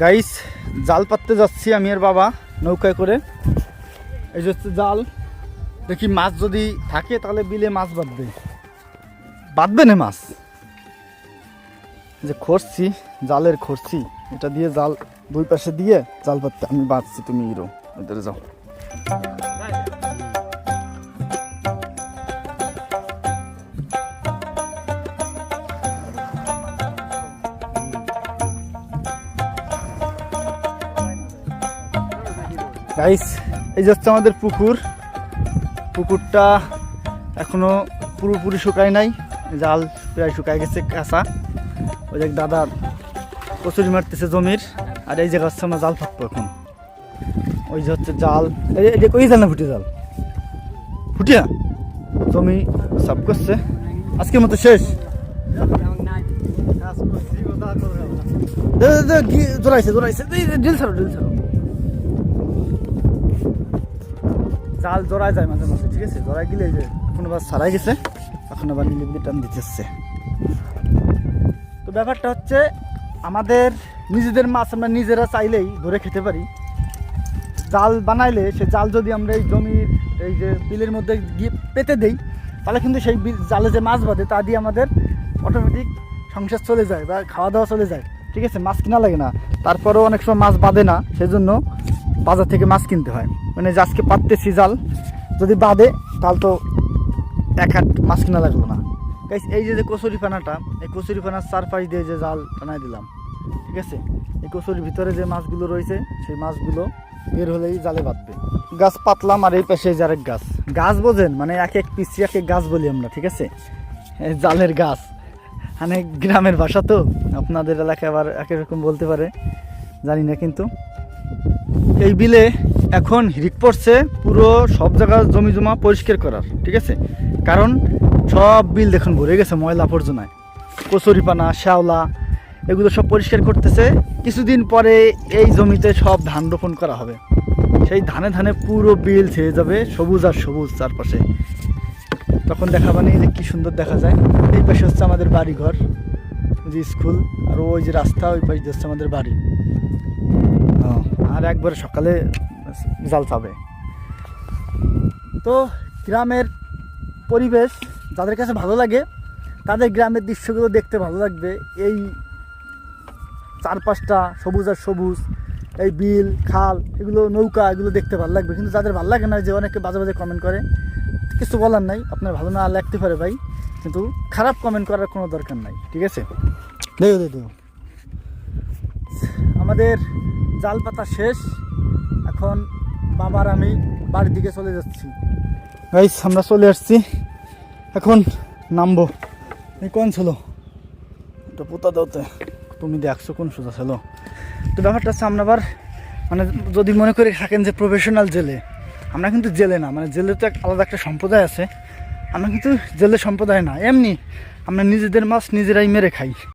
Guys জাল পাততে যাচ্ছি আমি আর বাবা নৌকায় করে। এই যে হচ্ছে জাল। দেখি মাছ যদি থাকে তাহলে বিলে মাছ বাঁধবে। বাঁধবে না মাছ? যে খরছি, জালের খরছি। এটা দিয়ে জাল দুই পাশে দিয়ে জাল পাততে আমি বাঁধছি, তুমি হিরো ওদের যাও। গাইস এই যে হচ্ছে আমাদের পুকুর। পুকুরটা এখনও পুরোপুরি শুকায় নাই। জাল প্রায় শুকায় গেছে কাঁচা। ওই যে দাদার কচুরি মারতেছে জমির আর এই জায়গা হচ্ছে আমরা জাল ফাটবো এখন। ওই যে হচ্ছে জাল। যে কই জাল না ফুটে জাল? ফুটিয়া? জমি সাফ করছে। আজকের মতো শেষ। এই, এই, ডিল ছাড়ো ডিল ছাড়ো জাল জড়ায় যায় মাঝে মাঝে, ঠিক আছে? জড়াই গেলে যে এখন আবার ছাড়াই গেছে, এখন আবার নিলিবিলি টান দিতেছে। তো ব্যাপারটা হচ্ছে, আমাদের নিজেদের মাছ আমরা নিজেরা চাইলেই ধরে খেতে পারি। জাল বানাইলে, সে জাল যদি আমরা এই জমির, এই যে বিলের মধ্যে গিয়ে পেতে দেই, তাহলে কিন্তু সেই জালে যে মাছ বাঁধে, তা দিয়ে আমাদের অটোমেটিক সংসার চলে যায় বা খাওয়া দাওয়া চলে যায়। ঠিক আছে? মাছ কিনা লাগে না। তারপরেও অনেক সময় মাছ বাঁধে না, সেজন্য বাজার থেকে মাছ কিনতে হয়। মানে যে আজকে পাততেছি জাল, যদি বাঁধে তাহলে তো এক হাট মাছ কিনা লাগল না। এই যে কচুরি পানাটা, এই কচুরি পানার চারপাশ দিয়ে যে জাল টানাই দিলাম, ঠিক আছে? এই কচুরির ভিতরে যে মাছগুলো রয়েছে, সেই মাছগুলো বের হলেই জালে বাঁধবে। গাছ পাতলাম আর এই পাশে যে আরেক গাছ। গাছ বোঝেন মানে এক এক পিসি, এক এক গাছ বলি আমরা, ঠিক আছে? জালের গাছ। মানে গ্রামের ভাষা তো, আপনাদের এলাকায় আবার এক এক রকম বলতে পারে, জানি না কিন্তু। এই বিলে এখন হিরিক পড়ছে পুরো সব জায়গা জমি জমা পরিষ্কার করার, ঠিক আছে? কারণ সব বিল দেখুন ভরে গেছে ময়লা আবর্জনায়। কচুরিপানা, শ্যাওলা, এগুলো সব পরিষ্কার করতেছে। কিছুদিন পরে এই জমিতে সব ধান রোপণ করা হবে। সেই ধানে ধানে পুরো বিল ছেয়ে যাবে সবুজ আর সবুজ চারপাশে। তখন দেখা মানে যে কি সুন্দর দেখা যায়। এই পাশে হচ্ছে আমাদের বাড়ি ঘর যে স্কুল, আর ওই যে রাস্তা, ওই পাশে হচ্ছে আমাদের বাড়ি। আর একবার সকালে জাল পাবে। তো গ্রামের পরিবেশ যাদের কাছে ভালো লাগে, তাদের গ্রামের দৃশ্যগুলো দেখতে ভালো লাগবে। এই চারপাশটা সবুজ আর সবুজ, এই বিল, খাল, এগুলো নৌকা, এগুলো দেখতে ভালো লাগবে। কিন্তু যাদের ভালো লাগে না যে অনেকে বাজে বাজে কমেন্ট করে, কিছু বলার নাই। আপনার ভালো না লাগতে পারে ভাই, কিন্তু খারাপ কমেন্ট করার কোনো দরকার নাই, ঠিক আছে? দেও দেও। আমাদের জাল পাতা শেষ। এখন বাবার আমি বাড়ির দিকে চলে যাচ্ছি। গাইস আমরা চলে আসছি। এখন নামবো। এই কোন ছিল? এটা পোতা দাওতে তুমি দেখছ কোন সোজা ছিল? তো ব্যাপারটা হচ্ছে আমরা আবার মানে যদি মনে করে থাকেন যে প্রফেশনাল জেলে, আমরা কিন্তু জেলে না। মানে জেলে তো এক আলাদা একটা সম্প্রদায় আছে। আমরা কিন্তু জেলে সম্প্রদায় না। এমনি আমরা নিজেদের মাছ নিজেরাই মেরে খাই।